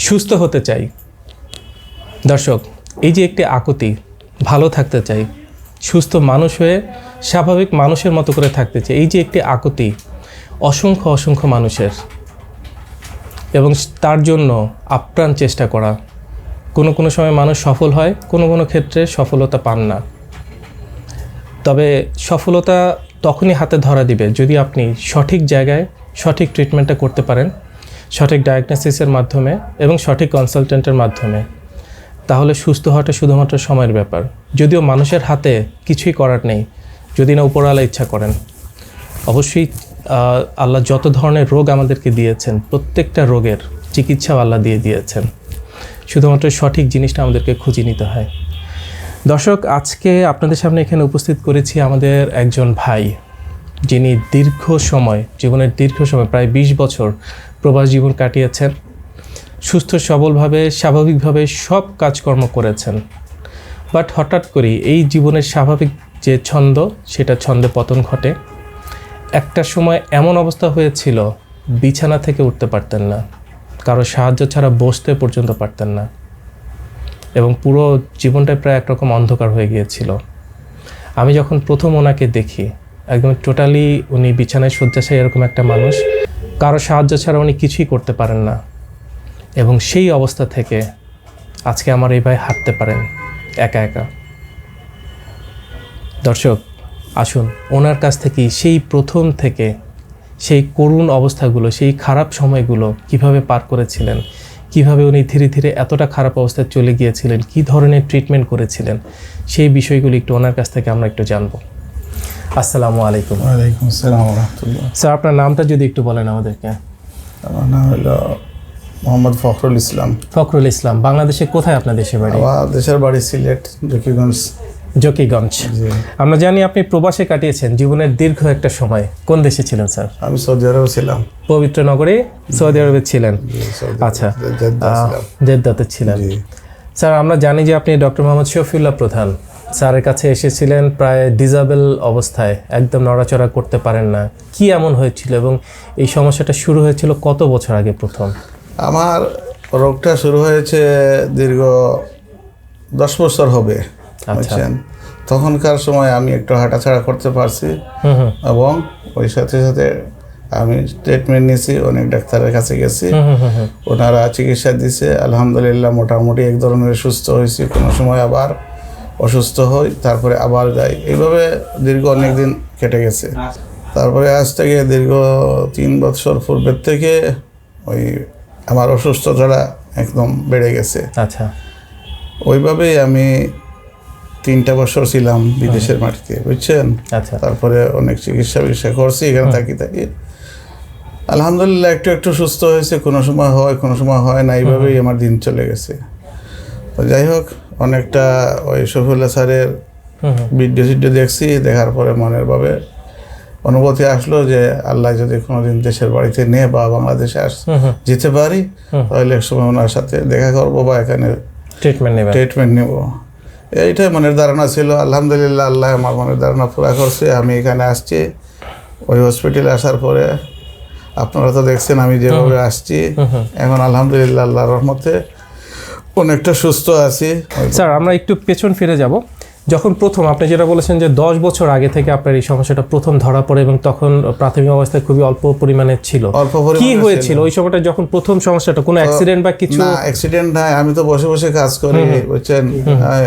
সুস্থ হতে চাই। দর্শক, এই যে একটি আকুতি, ভালো থাকতে চাই। সুস্থ মানুষ হয়ে স্বাভাবিক মানুষের মতো করে থাকতে চাই। এই যে একটি আকুতি, অসংখ্য অসংখ্য মানুষের। এবং তার জন্য আপ্রাণ চেষ্টা করা। কোনো কোনো সময় মানুষ সফল হয়, কোনো কোনো ক্ষেত্রে সফলতা পান না। তবে সফলতা তখনই হাতে ধরা দিবে যদি আপনি সঠিক জায়গায় সঠিক ট্রিটমেন্টটা করতে পারেন। সঠিক ডায়াগনোসিসের মাধ্যমে এবং সঠিক কনসালটেন্টের মাধ্যমে। তাহলে সুস্থ হওয়াটা শুধুমাত্র সময়ের ব্যাপার। যদিও মানুষের হাতে কিছুই করার নেই, যদি না উপরওয়ালা ইচ্ছা করেন। অবশ্যই আল্লাহ যত ধরনের রোগ আমাদেরকে দিয়েছেন, প্রত্যেকটা রোগের চিকিৎসাও আল্লাহ দিয়ে দিয়েছেন। শুধুমাত্র সঠিক জিনিসটা আমাদেরকে খুঁজে নিতে হয়। দর্শক, আজকে আপনাদের সামনে এখানে উপস্থিত করেছি আমাদের একজন ভাই, যিনি দীর্ঘ সময়, জীবনের দীর্ঘ সময়, প্রায় বিশ বছর প্রবাস জীবন কাটিয়েছেন। সুস্থ, সবলভাবে, স্বাভাবিকভাবে সব কাজকর্ম করেছেন। বাট হঠাৎ করে এই জীবনের স্বাভাবিক যে ছন্দ, সেটা ছন্দে পতন ঘটে। একটা সময় এমন অবস্থা হয়েছিল, বিছানা থেকে উঠতে পারতেন না। কারও সাহায্য ছাড়া বসতে পর্যন্ত পারতেন না। এবং পুরো জীবনটাই প্রায় একরকম অন্ধকার হয়ে গিয়েছিল। আমি যখন প্রথম ওনাকে দেখি, একদম টোটালি উনি বিছানায় শয্যাশায়ী এরকম একটা মানুষ কারও সাহায্য ছাড়া উনি কিছুই করতে পারেন না। এবং সেই অবস্থা থেকে আজকে আমার এই ভাই হাঁটতে পারেন, একা একা। দর্শক, আসুন, ওনার কাছ থেকে সেই প্রথম থেকে সেই করুণ অবস্থাগুলো, সেই খারাপ সময়গুলো কীভাবে পার করেছিলেন, কীভাবে উনি ধীরে ধীরে এতটা খারাপ অবস্থায় চলে গিয়েছিলেন, কি ধরনের ট্রিটমেন্ট করেছিলেন, সেই বিষয়গুলো একটু ওনার কাছ থেকে আমরা একটু জানব। আসসালামু আলাইকুম। ওয়ালাইকুম আসসালাম রহমতুল্লাহ স্যার আপনার নামটা যদি একটু বলেন আমাদেরকে। আমার নাম হলো মোহাম্মদ ফখরুল ইসলাম। ফখরুল ইসলাম বাংলাদেশে কোথায় আপনার দেশের বাড়ি? আমার দেশের বাড়ি সিলেট জকিগঞ্জ। জকিগঞ্জ। আমরা জানি আপনি প্রবাসে কাটিয়েছেন জীবনের দীর্ঘ একটা সময়। কোন দেশে ছিলেন স্যার? আমি সৌদি আরবে ছিলাম। পবিত্র নগরে সৌদি আরবে ছিলেন? আচ্ছা। জেদ্দাতে ছিলেন। স্যার আমরা জানি যে আপনি ডক্টর মোহাম্মদ শফিউল্লাহ প্রধান। স্যারের কাছে এসেছিলেন প্রায় ডিজাবেল অবস্থায় একদম নড়াচড়া করতে পারেন না। কি এমন হয়েছিল এবং এই সমস্যাটা শুরু হয়েছিল কত বছর আগে প্রথম? আমার রোগটা শুরু হয়েছে দীর্ঘ দশ বছর হবে আচ্ছা। বুঝছেন? তখনকার সময় আমি একটু হাঁটাছাড়া করতে পারছি এবং ওই সাথে সাথে আমি ট্রিটমেন্ট নিয়েছি অনেক ডাক্তারের কাছে গেছি। ওনারা চিকিৎসা দিছে আলহামদুলিল্লাহ মোটামুটি এক ধরনের সুস্থ হয়েছি কোনো সময় আবার অসুস্থ হই তারপরে আবার যাই। এইভাবে দীর্ঘ অনেক দিন কেটে গেছে। তারপরে আজ থেকে দীর্ঘ তিন বছর পূর্বের থেকে ওই আমার অসুস্থতাটা একদম বেড়ে গেছে। আচ্ছা। ওইভাবেই আমি তিনটা বছর ছিলাম বিদেশের মাটিতে বুঝছেন? আচ্ছা। তারপরে অনেক চিকিৎসা বিকিৎসা করছি এখানে থাকি থাকি। আলহামদুলিল্লাহ একটু একটু সুস্থ হয়েছে কোনো সময় হয় কোনো সময় হয় না এইভাবেই আমার দিন চলে গেছে। যাই হোক অনেকটা ওই শফিউল্লাহ স্যারের ভিডিও টিডিও দেখছি দেখার পরে মনের ভাবে অনুভূতি আসলো যে আল্লাহ যদি কোনোদিন দেশের বাড়িতে নিয়ে বা বাংলাদেশে আস যেতে পারি। তাহলে এক সময় ওনার সাথে দেখা করব বা এখানে ট্রিটমেন্ট নেবেন। ট্রিটমেন্ট নেব। এইটাই মনের ধারণা ছিল। আলহামদুলিল্লাহ আল্লাহ আমার মনের ধারণা পুরা করছে। আমি এখানে আসছি। ওই হসপিটালে আসার পরে আপনারা তো দেখছেন আমি যেভাবে আসছি। এখন আলহামদুলিল্লাহ আল্লাহর রহমতে অনেকটা সুস্থ আছি স্যার আমরা একটু পেছন ফিরে যাব। যখন প্রথম আপনি যেটা বলেছেন যে দশ বছর আগে থেকে আপনার এই সমস্যাটা প্রথম ধরা পড়ে এবং তখন প্রাথমিক অবস্থায় খুবই অল্প পরিমাণে ছিল। অল্প কি হয়েছিল? ওই সময়টা যখন প্রথম সমস্যাটা কোনো অ্যাক্সিডেন্ট বা কিছু? না অ্যাক্সিডেন্ট নাই। আমি তো বসে বসে কাজ করি বুঝছেন?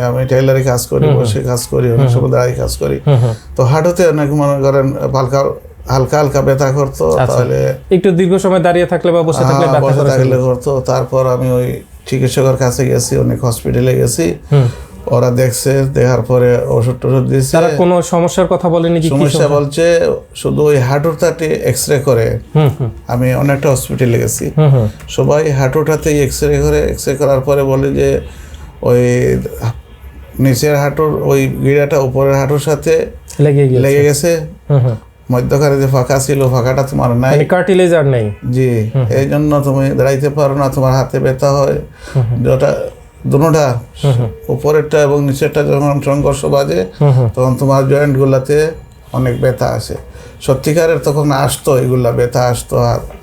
আমি টেইলারে কাজ করি বসে কাজ করি অনেক সময় দাঁড়িয়ে কাজ করি। তো হাঁটুতে অনেক মনে করেন হালকা হালকা হালকা ব্যথা করতো তাহলে একটু দীর্ঘ সময় দাঁড়িয়ে থাকলে বা বসে থাকলে হ্যাঁ, ব্যথা থাকলে করতো। তারপর আমি ওই চিকিৎসকের কাছে গেছি অনেক হসপিটালে গেছি। ওরা দেখছে দেখার পরে ওষুধ টষুধ দিচ্ছে তারা কোনো সমস্যার কথা বলেনি সমস্যা বলছে শুধু ওই হাঁটুটাতে এক্স রে করে। হুম হুম। আমি অনেকটা হসপিটালে গেছি। সবাই হাঁটুটাতেই এক্স রে করে এক্স রে করার পরে বলে যে ওই নিচের হাঁটুর ওই গিরাটা উপরের হাঁটুর সাথে লেগে গেছে। মধ্যখানে যে ফাঁকা ছিল ফাঁকাটা তোমার নাই। মানে কার্টিলেজ আর নেই। জি এই জন্য তুমি দাঁড়াইতে পারো না তোমার হাতে ব্যথা হয়। যেটা দুটা উপরেরটা এবং নিচেরটা যখন সংঘর্ষ বাজে তখন তোমার জয়েন্ট গুলাতে অনেক ব্যথা আসে। সত্যিকারের তখন আসতো এগুলা ব্যথা আসতো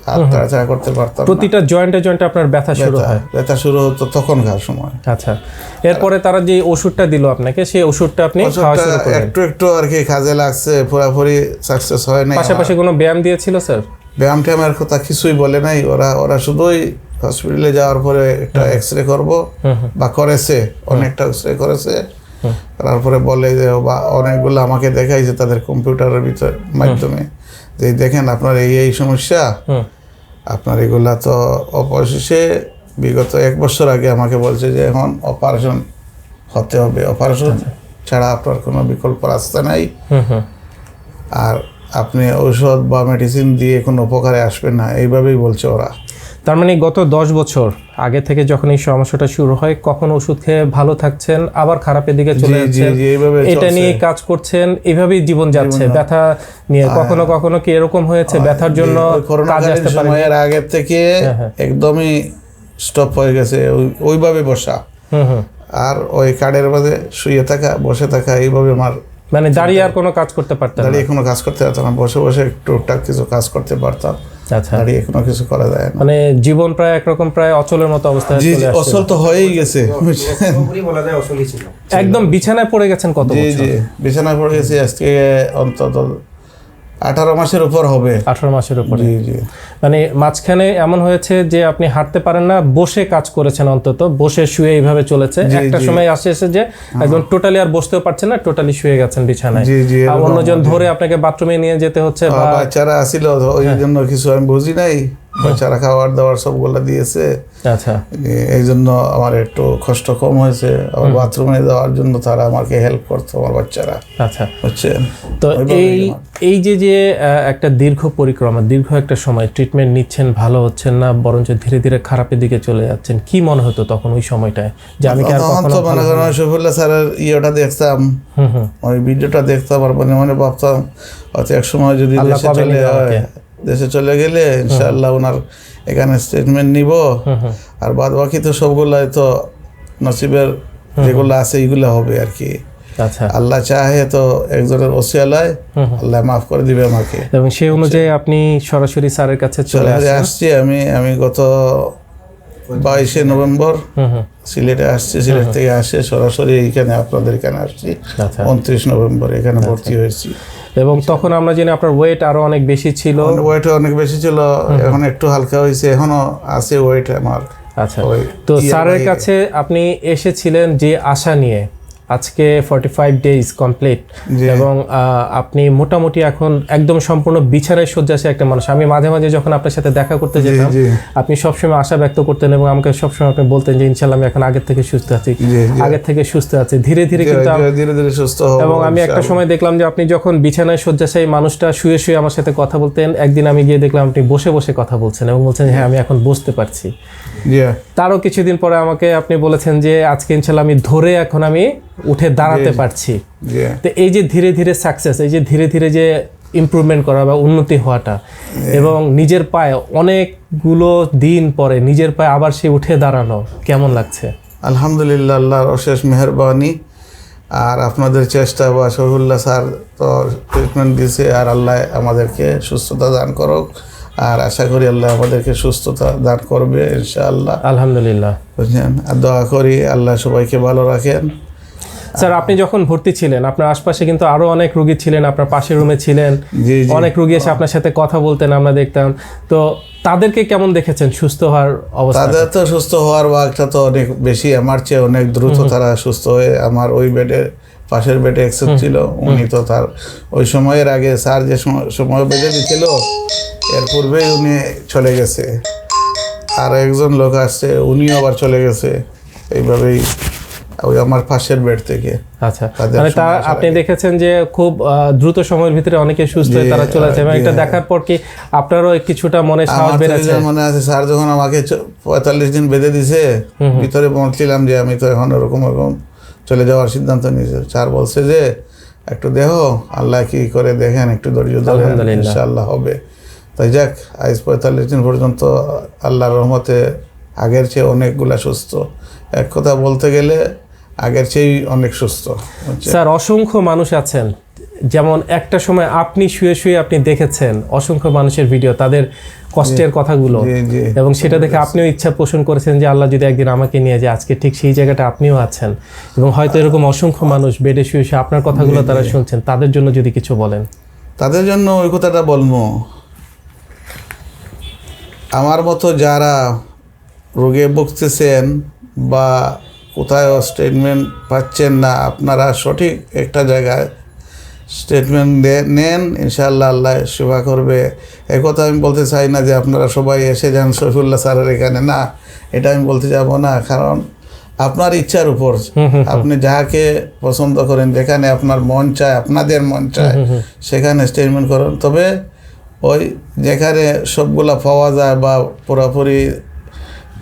হাত তাড়াচাড়া করতে পারতাম প্রতিটা জয়েন্টে জয়েন্টে আপনার ব্যথা শুরু হয়। ব্যথা শুরু হতো তখনকার সময়। আচ্ছা। এরপরে তারা যে ওষুধটা দিল আপনাকে সেই ওষুধটা আপনি খাওয়া শুরু করলেন। একটু একটু আর কি কাজে লাগছে পুরোপুরি সাকসেস হয় নাই পাশাপাশি কোনো ব্যায়াম দিয়েছিল স্যার? ব্যায়াম ট্যায়ামের কথা কিছুই বলে নাই। ওরা ওরা শুধুই হসপিটালে যাওয়ার পরে একটা এক্স রে করব বা করেছে অনেকটা এক্স রে করেছে। তারপরে বলে যে বা অনেকগুলো আমাকে দেখাইছে তাদের কম্পিউটারের ভিতর মাধ্যমে। যে দেখেন আপনার এই এই সমস্যা। আপনার এগুলা তো অবশেষে বিগত এক বছর আগে আমাকে বলছে যে এখন অপারেশন হতে হবে। অপারেশন ছাড়া আপনার কোনো বিকল্প রাস্তা নাই। আর আপনি ঔষধ বা মেডিসিন দিয়ে কোনো উপকারে আসবেন না। এইভাবেই বলছে ওরা। তার মানে গত দশ বছর আগে থেকে যখন এই সমস্যাটা শুরু হয় কখন ওষুধ খেয়ে ভালো থাকছেন আবার খারাপের দিকে চলে যাচ্ছেন? এটা নিয়ে কাজ করছেন এভাবেই জীবন যাচ্ছে ব্যথা নিয়ে কখনো কখনো কি এরকম হয়েছে ব্যথার জন্য আসতে পারে আগের থেকে হ্যাঁ, হ্যাঁ। একদমই স্টপ হয়ে গেছে ওই- ওইভাবে বসা। হুম হুম। আর ওই কার্ডের মাঝে শুয়ে থাকা বসে থাকা এইভাবে আমার মানে দাঁড়িয়ে আর কোনো কাজ করতে পারতাম দাঁড়িয়ে কোনো কাজ করতে পারতাম না বসে বসে টুকটাক কিছু কাজ করতে পারতাম। দাঁড়িয়ে কোনো কিছু করা যায় না। মানে জীবন প্রায় একরকম প্রায় অচলের মতো অবস্থায় জি চলে জি আসছে। অসল তো হয়েই গেছে। বলা যায় অসলই ছিল। একদম বিছানায় পড়ে গেছেন কত জি জি বিছানায় পড়ে গেছি আজকে অন্তত আঠারো মাসের উপর হবে। আঠারো মাসের উপরে। জি জি। মানে মাঝখানে এমন হয়েছে যে আপনি হাঁটতে পারেন না বসে কাজ করেছেন অন্তত বসে শুয়ে এইভাবে চলেছে। একটা সময় আসে এসে যে একদম টোটালি আর বসতেও পারছেন না টোটালি শুয়ে গেছেন বিছানায়। জি, জি, অন্যজন ধরে আপনাকে বাথরুমে নিয়ে যেতে হচ্ছে বাচ্চারা আসিল ওই হ্যাঁ। জন্য কিছু আমি বুঝি নাই। বাচ্চারা খাবার দাবার সবগুলো দিয়েছে। আচ্ছা। এই জন্য আমার একটু কষ্ট কম হয়েছে। আবার বাথরুমে যাওয়ার জন্য তারা আমাকে হেল্প করতো আমার বাচ্চারা। আচ্ছা। বুঝছেন? তো এই এই যে যে একটা দীর্ঘ পরিক্রমা দীর্ঘ একটা সময় ট্রিটমেন্ট নিচ্ছেন ভালো হচ্ছেন না বরঞ্চ ধীরে ধীরে খারাপের দিকে চলে যাচ্ছেন কি মনে হতো তখন ওই সময়টায়? যে আমি কি আর কখনো মনে করেন শফিউল্লাহ স্যারের ইয়েটা দেখতাম। হুম হুম। ওই ভিডিওটা দেখতাম আর মনে মনে ভাবতাম হয়তো এক সময় যদি দেশে চলে আমাকে? দেশে চলে গেলে ইনশাআল্লাহ ওনার এখানে স্টেটমেন্ট নিব। আর বাদ বাকি তো সবগুলাই তো নসিবের যেগুলো আছে এইগুলো হবে আর কি। আল্লাহ চাহে তো একজনের ওসিয়ালায় আল্লাহ মাফ করে দিবে আমাকে। এবং সেই অনুযায়ী আপনি সরাসরি স্যারের কাছে চলে আসছি আমি আমি গত বাইশে নভেম্বর সিলেটে আসছি সিলেট থেকে আসে সরাসরি এইখানে আপনাদের এখানে আসছি। আচ্ছা। উনত্রিশ নভেম্বর এখানে ভর্তি হয়েছি। এবং তখন আমরা জানি আপনার ওয়েট আরও অনেক বেশি ছিল। ওয়েট অনেক বেশি ছিল এখন একটু হালকা হয়েছে এখনও আছে ওয়েট আমার। আচ্ছা। তো স্যারের কাছে আপনি এসেছিলেন যে আশা নিয়ে। আজকে ফর্টি ফাইভ ডেজ কমপ্লিট এবং আপনি মোটামুটি এখন একদম সম্পূর্ণ বিছানায় শয্যাশী একটা মানুষ। আমি মাঝে মাঝে যখন আপনার সাথে দেখা করতে যেতাম আপনি সবসময় আশা ব্যক্ত করতেন এবং আমাকে সবসময় আপনি বলতেন যে ইনশাল্লাহ আমি এখন আগের থেকে সুস্থ আছি। আগের থেকে সুস্থ আছি। ধীরে ধীরে কিন্তু ধীরে ধীরে সুস্থ এবং আমি একটা সময় দেখলাম যে আপনি যখন বিছানায় শয্যাশায়ী মানুষটা শুয়ে শুয়ে আমার সাথে কথা বলতেন একদিন আমি গিয়ে দেখলাম আপনি বসে বসে কথা বলছেন এবং বলছেন হ্যাঁ আমি এখন বসতে পারছি। তারও কিছুদিন পরে আমাকে আপনি বলেছেন যে আজকে ইনশাল্লাহ আমি ধরে এখন আমি উঠে দাঁড়াতে পারছি। তো এই যে ধীরে ধীরে সাকসেস এই যে ধীরে ধীরে যে ইমপ্রুভমেন্ট করা বা উন্নতি হওয়াটা এবং নিজের পায়ে অনেকগুলো দিন পরে নিজের পায়ে আবার সে উঠে দাঁড়ানো কেমন লাগছে? আলহামদুলিল্লাহ আল্লাহর অশেষ মেহরবানি। আর আপনাদের চেষ্টা বা শহীদুল্লাহ স্যার তো ট্রিটমেন্ট দিয়েছে আর আল্লাহ আমাদেরকে সুস্থতা দান করুক। আর আশা করি আল্লাহ আমাদেরকে সুস্থতা দান করবে ইনশাআল্লাহ। আলহামদুলিল্লাহ। বুঝলেন? আর দোয়া করি আল্লাহ সবাইকে ভালো রাখেন। স্যার আপনি যখন ভর্তি ছিলেন আপনার আশপাশে কিন্তু আরও অনেক রুগী ছিলেন আপনার পাশের রুমে ছিলেন অনেক রুগী এসে আপনার সাথে কথা বলতেন আমরা দেখতাম। তো তাদেরকে কেমন দেখেছেন? সুস্থ হওয়ার অবস্থা? তাদের তো সুস্থ হওয়ার বাঘটা তো অনেক বেশি আমার চেয়ে অনেক দ্রুত তারা সুস্থ হয়ে আমার ওই বেডে পাশের বেডে অ্যাক্সেপ্ট ছিল। উনি তো তার ওই সময়ের আগে স্যার যে সময়- সময় বেঁধে দিছিল এর পূর্বেই উনি চলে গেছে। আর একজন লোক আসছে উনিও আবার চলে গেছে। এইভাবেই ওই আমার পাশের বেড থেকে। আচ্ছা মানে তা আপনি দেখেছেন যে খুব দ্রুত সময়ের ভিতরে অনেকে সুস্থ হয়ে তারা চলে যাচ্ছে এটা। দেখার পর কি আপনারও কিছুটা মনে সাহস বেড়েছে? মনে আছে স্যার যখন আমাকে পঁয়তাল্লিশ দিন বেঁধে দিছে ভিতরে বলছিলাম যে আমি তো এখন ওরকম ওরকম চলে যাওয়ার সিদ্ধান্ত নিয়েছে। স্যার বলছে যে একটু দেখো আল্লাহ কি করে দেখেন একটু ধৈর্য ধরে ইনশাআল্লাহ হবে। তাই যাক আজ পঁয়তাল্লিশ দিন পর্যন্ত আল্লাহর রহমতে আগের চেয়ে অনেকগুলা সুস্থ। এক কথা বলতে গেলে আগের চেয়েই অনেক সুস্থ। স্যার অসংখ্য মানুষ আছেন। যেমন একটা সময় আপনি শুয়ে শুয়ে আপনি দেখেছেন অসংখ্য মানুষের ভিডিও তাদের কষ্টের কথাগুলো। এবং সেটা দেখে আপনিও ইচ্ছা পোষণ করেছেন যে আল্লাহ যদি একদিন আমাকে নিয়ে যায় আজকে ঠিক সেই জায়গাটা আপনিও আছেন। এবং হয়তো এরকম অসংখ্য মানুষ বেডে শুয়ে শুয়ে আপনার কথাগুলো তারা শুনছেন তাদের জন্য যদি কিছু বলেন। তাদের জন্য ওই কথাটা বলব। আমার মতো যারা রোগে ভুগতেছেন বা কোথায় স্টেটমেন্ট পাচ্ছেন না আপনারা সঠিক একটা জায়গায় স্টেটমেন্ট নেন ইনশাআল্লাহ আল্লাহ সেবা করবে। এ কথা আমি বলতে চাই না যে আপনারা সবাই এসে যান শফিউল্লাহ স্যারের এখানে। না এটা আমি বলতে যাব না কারণ আপনার ইচ্ছার উপর। আপনি যাকে পছন্দ করেন যেখানে আপনার মন চায় আপনাদের মন চায় সেখানে স্টেটমেন্ট করুন। তবে ওই যেখানে সবগুলা পাওয়া যায় বা পুরোপুরি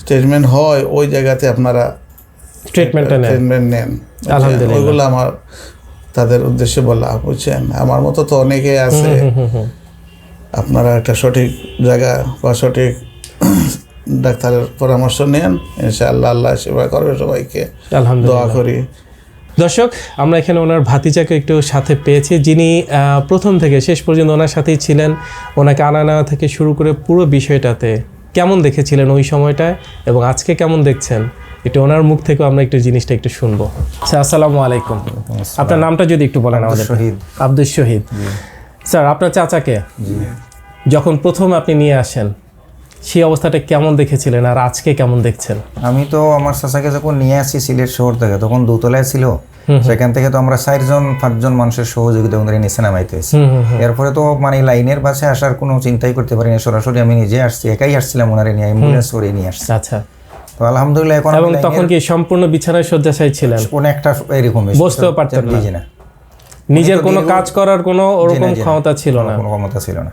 স্টেটমেন্ট হয় ওই জায়গাতে আপনারা ট্রিটমেন্টটা নেন। ট্রিটমেন্ট নেন। আলহামদুলিল্লাহ। ওইগুলো আমার তাদের উদ্দেশ্যে বলা বুঝছেন আমার মতো তো অনেকেই আছে। আপনারা একটা সঠিক জায়গা বা সঠিক ডাক্তারের পরামর্শ নেন। ইনশাআল্লাহ আল্লাহ সেবা করবে সবাইকে। দোয়া করি। দর্শক আমরা এখানে ওনার ভাতিজাকে একটু সাথে পেয়েছি। যিনি প্রথম থেকে শেষ পর্যন্ত ওনার সাথেই ছিলেন। ওনাকে আনা নেওয়া থেকে শুরু করে পুরো বিষয়টাতে কেমন দেখেছিলেন ওই সময়টায় এবং আজকে কেমন দেখছেন? একটু ওনার মুখ থেকেও আমরা একটু জিনিসটা একটু শুনব। আচ্ছা আসসালামু আলাইকুম। আপনার নামটা যদি একটু বলেন আমাদের। শহীদ। আব্দুল শহীদ। স্যার আপনার চাচাকে যখন প্রথম আপনি নিয়ে আসেন সেই অবস্থাটা কেমন দেখেছিলেন আর আজকে কেমন দেখছেন? আমি তো আমার চাচাকে যখন নিয়ে আসি সিলেট শহর থেকে তখন দোতলায় ছিল। সেখান থেকে তো আমরা চারজন পাঁচজন মানুষের সহযোগিতা ওনারে নিচে নামাইতে হয়েছে। এরপরে তো মানে লাইনের বাসে আসার কোনো চিন্তাই করতে পারিনি। সরাসরি আমি নিজে আসছি একাই আসছিলাম ওনারে নিয়ে অ্যাম্বুলেন্স করে নিয়ে আসছি। আচ্ছা। তো আলহামদুলিল্লাহ এখন এবং তখন কি সম্পূর্ণ বিছানায় শয্যাশায়ী ছিলেন? অনেকটা এরকম বসতেও পারতেন না। না। নিজের কোনো কাজ করার কোনো ওরকম ক্ষমতা ছিল না। কোনো ক্ষমতা ছিল না।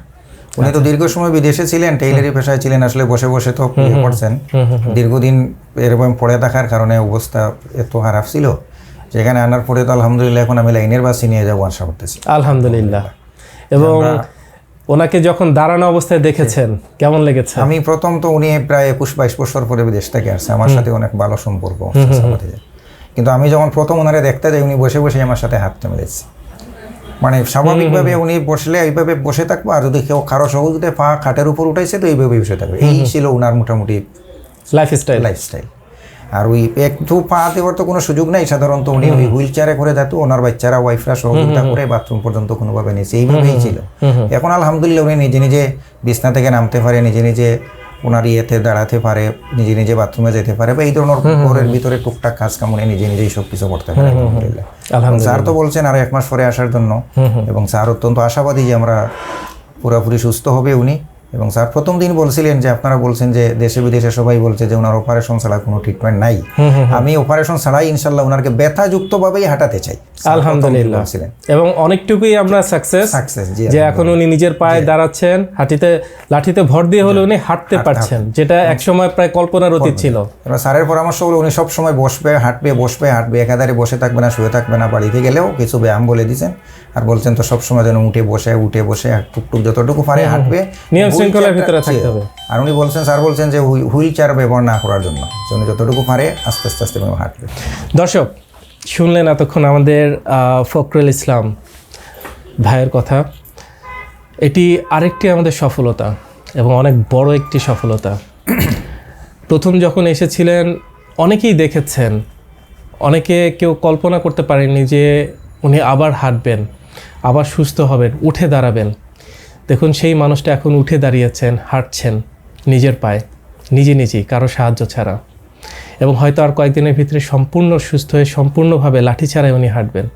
উনি তো দীর্ঘ সময় বিদেশে ছিলেন টেইলারি পেশায় ছিলেন আসলে বসে বসে তো ইয়ে করছেন। দীর্ঘদিন এরকম পড়ে থাকার কারণে অবস্থা এত খারাপ ছিল। যেখানে আনার পরে তো আলহামদুলিল্লাহ এখন আমি লাইনের বাসে নিয়ে যাব আশা করতেছি। আলহামদুলিল্লাহ। এবং ওনাকে যখন দাঁড়ানো অবস্থায় দেখেছেন কেমন লেগেছে? আমি প্রথম তো উনি প্রায় একুশ বাইশ বছর পরে বিদেশ থেকে আসছে। আমার সাথে অনেক ভালো সম্পর্ক কিন্তু আমি যখন প্রথম ওনারে দেখতে যাই উনি বসে বসে আমার সাথে হাতটা মিলেছে মানে স্বাভাবিকভাবে উনি বসলে এইভাবে বসে থাকব আর যদি কেউ কারও সহযোগিতা পা খাটের উপর উঠাইছে তো এইভাবে বসে থাকবে। এই ছিল ওনার মোটামুটি লাইফস্টাইল লাইফস্টাইল আর ওই একটু পা দেওয়ার তো কোনো সুযোগ নাই। সাধারণত উনি ওই হুইল চেয়ারে করে যেত ওনার বাচ্চারা ওয়াইফরা সহযোগিতা করে বাথরুম পর্যন্ত কোনোভাবে নিয়েছে এইভাবেই ছিল। এখন আলহামদুলিল্লাহ উনি নিজে নিজে বিছনা থেকে নামতে পারে নিজে নিজে ওনার ইয়েতে দাঁড়াতে পারে নিজে নিজে বাথরুমে যেতে পারে বা এই ধরনের ঘরের ভিতরে টুকটাক কাজ কাম উনি নিজে নিজেই সব কিছু করতে পারে। আলহামদুলিল্লাহ। আলহামদুলিল্লাহ স্যার তো বলছেন আরও এক মাস পরে আসার জন্য। এবং স্যার অত্যন্ত আশাবাদী যে আমরা পুরোপুরি সুস্থ হবে উনি। এবং স্যার প্রথম দিন বলছিলেন যে আপনারা বলছেন যে দেশে বিদেশে সবাই বলছে যে ওনার অপারেশন ছাড়া কোনো ট্রিটমেন্ট নাই। আমি অপারেশন ছাড়াই ইনশাল্লাহ ওনারকে ব্যথাযুক্তভাবেই হাঁটাতে চাই। আলহামদুলিল্লাহ। এবং অনেকটুকুই আমরা সাকসেস সাকসেস যে এখন উনি নিজের পায়ে দাঁড়াচ্ছেন হাঁটিতে লাঠিতে ভর দিয়ে হলে উনি হাঁটতে পারছেন যেটা একসময় প্রায় কল্পনার অতীত ছিল। এবার স্যারের পরামর্শ হলো উনি সব সময় বসবে হাঁটবে বসবে হাঁটবে একাধারে বসে থাকবে না শুয়ে থাকবে না বাড়িতে গেলেও কিছু ব্যায়াম বলে দিয়েছেন আর বলছেন তো সব সময় যেন উঠে বসে উঠে বসে টুকটুক যতটুকু পারে হাঁটবে। নিয়ম শৃঙ্খলার ভিতরে থাকতে হবে। আর উনি বলছেন স্যার বলছেন যে হুইল চেয়ার ব্যবহার না করার জন্য। উনি যতটুকু পারে আস্তে আস্তে আস্তে হাঁটবে। দর্শক শুনলেন এতক্ষণ আমাদের আহ, ফখরুল ইসলাম ভাইয়ের কথা। এটি আরেকটি আমাদের সফলতা এবং অনেক বড় একটি সফলতা। প্রথম যখন এসেছিলেন অনেকেই দেখেছেন অনেকে কেউ কল্পনা করতে পারেননি যে উনি আবার হাঁটবেন আবার সুস্থ হবেন উঠে দাঁড়াবেন। দেখুন, সেই মানুষটা এখন উঠে দাঁড়িয়েছেন, হাঁটছেন নিজের পায়ে, নিজে নিজেই, কারও সাহায্য ছাড়া। এবং হয়তো আর কয়েকদিনের ভিতরে সম্পূর্ণ সুস্থ হয়ে সম্পূর্ণভাবে লাঠি ছাড়াই উনি হাঁটবেন।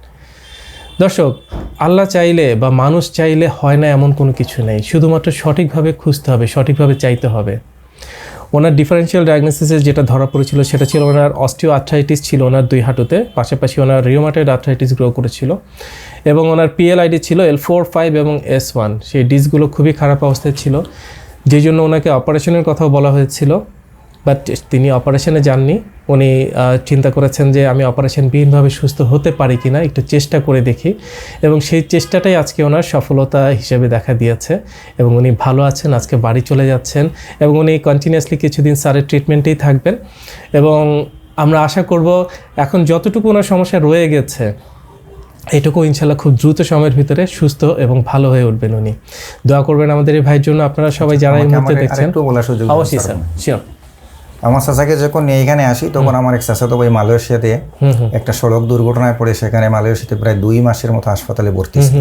দর্শক, আল্লাহ চাইলে বা মানুষ চাইলে হয় না এমন কোনো কিছু নেই। শুধুমাত্র সঠিকভাবে খুঁজতে হবে, সঠিকভাবে চাইতে হবে। ওনার ডিফারেন্সিয়াল ডায়াগনোসিসে যেটা ধরা পড়েছিল সেটা ছিল ওনার অস্টিও আর্থ্রাইটিস ছিল ওনার দুই হাঁটুতে, পাশাপাশি ওনার রিওমাটয়েড আর্থ্রাইটিস গ্রো করেছিল। এবং ওনার পিএলআইডি ছিল এল ফোর ফাইভ এবং এস ওয়ান সেই ডিসগুলো খুবই খারাপ অবস্থায় ছিল, যেই জন্য ওনাকে অপারেশনের কথাও বলা হয়েছিল। বাট তিনি অপারেশনে যাননি। উনি চিন্তা করেছেন যে আমি অপারেশনবিহীনভাবে সুস্থ হতে পারি কি না একটু চেষ্টা করে দেখি। এবং সেই চেষ্টাটাই আজকে ওনার সফলতা হিসেবে দেখা দিয়েছে এবং উনি ভালো আছেন আজকে বাড়ি চলে যাচ্ছেন এবং উনি কন্টিনিউয়াসলি কিছুদিন স্যারের ট্রিটমেন্টেই থাকবেন। এবং আমরা আশা করব এখন যতটুকু ওনার সমস্যা রয়ে গেছে এটুকু ইনশাল্লাহ খুব দ্রুত সময়ের ভিতরে সুস্থ এবং ভালো হয়ে উঠবেন উনি। দোয়া করবেন আমাদের এই ভাইয়ের জন্য। আপনারা সবাই যারা এই মুহূর্তে দেখছেন অবশ্যই স্যার। স্যার শিওর আমার চাচাকে যখন নিয়ে এখানে আসি তখন আমার এক চাচাতো ওই মালয়েশিয়াতে একটা সড়ক দুর্ঘটনায় পড়ে সেখানে মালয়েশিয়াতে প্রায় দুই মাসের মতো হাসপাতালে ভর্তি ছিল।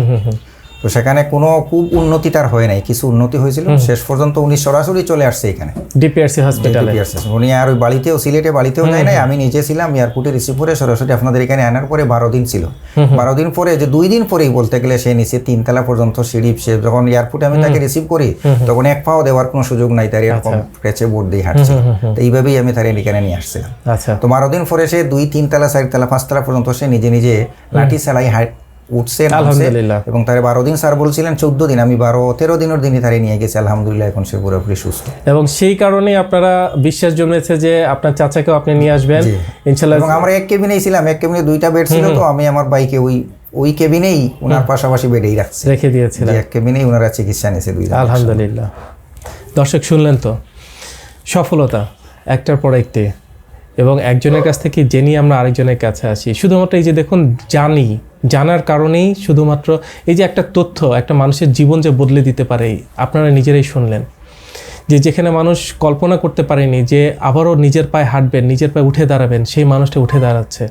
তো সেখানে কোনো খুব উন্নতি তার হয় নাই। কিছু উন্নতি হয়েছিল। শেষ পর্যন্ত উনি সরাসরি চলে আসছে এখানে। ডিপিআরসি হসপিটালে উনি আর ওই বাড়িতেও সিলেটে বাড়িতেও যায় নাই। আমি নিজে ছিলাম এয়ারপোর্টে রিসিভ করে সরাসরি আপনাদের এখানে আনার পরে বারো দিন ছিল। বারো দিন পরে যে দুই দিন পরেই বলতে গেলে সে নিচে তিনতলা পর্যন্ত সিঁড়ি সে যখন এয়ারপোর্টে আমি তাকে রিসিভ করি তখন এক পাও দেওয়ার কোনো সুযোগ নাই। তার এরকম ক্রেচে বোর্ড দিয়ে হাঁটছে। তো এইভাবেই আমি তার এখানে নিয়ে আসছিলাম। আচ্ছা। তো বারো দিন পরে সে দুই তিনতলা চারতলা পাঁচতলা পর্যন্ত সে নিজে নিজে লাঠি চালাই উঠছে। আলহামদুলিল্লাহ। এবং তার বারো দিন স্যার বলছিলেন চোদ্দ দিন। আমি বারো তেরো দিনের দিনই তারে নিয়ে গেছি আলহামদুলিল্লাহ এখন সে পুরোপুরি সুস্থ। এবং সেই কারণেই আপনারা বিশ্বাস জন্মেছে যে আপনার চাচাকেও আপনি নিয়ে আসবেন। ইনশাল্লাহ এবং আমরা এক কেবিনেই ছিলাম এক কেবিনে দুইটা বেড ছিল তো আমি আমার বাইকে ওই ওই কেবিনেই ওনার পাশাপাশি বেডেই রাখছি। রেখে দিয়েছিলেন। এক কেবিনেই ওনারা চিকিৎসা নিয়েছে দুইটা আলহামদুলিল্লাহ। দর্শক শুনলেন তো? সফলতা একটার পর একটি। এবং একজনের কাছ থেকে জেনে আমরা আরেকজনের কাছে আসি। শুধুমাত্র এই যে দেখুন জানি জানার কারণেই শুধুমাত্র এই যে একটা তথ্য, একটা মানুষের জীবন যে বদলে দিতে পারে, আপনারা নিজেরাই শুনলেন। যে যেখানে মানুষ কল্পনা করতে পারেনি যে আবারও নিজের পায়ে হাঁটবেন, নিজের পায়ে উঠে দাঁড়াবেন, সেই মানুষটা উঠে দাঁড়াচ্ছে।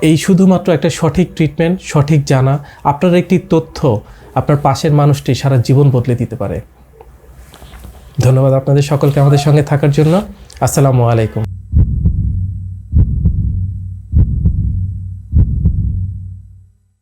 এই শুধুমাত্র একটা সঠিক ট্রিটমেন্ট সঠিক জানা, আপনার একটি তথ্য, আপনার পাশের মানুষটি সারা জীবন বদলে দিতে পারে। ধন্যবাদ আপনাদের সকলকে আমাদের সঙ্গে থাকার জন্য। আসসালামু আলাইকুম।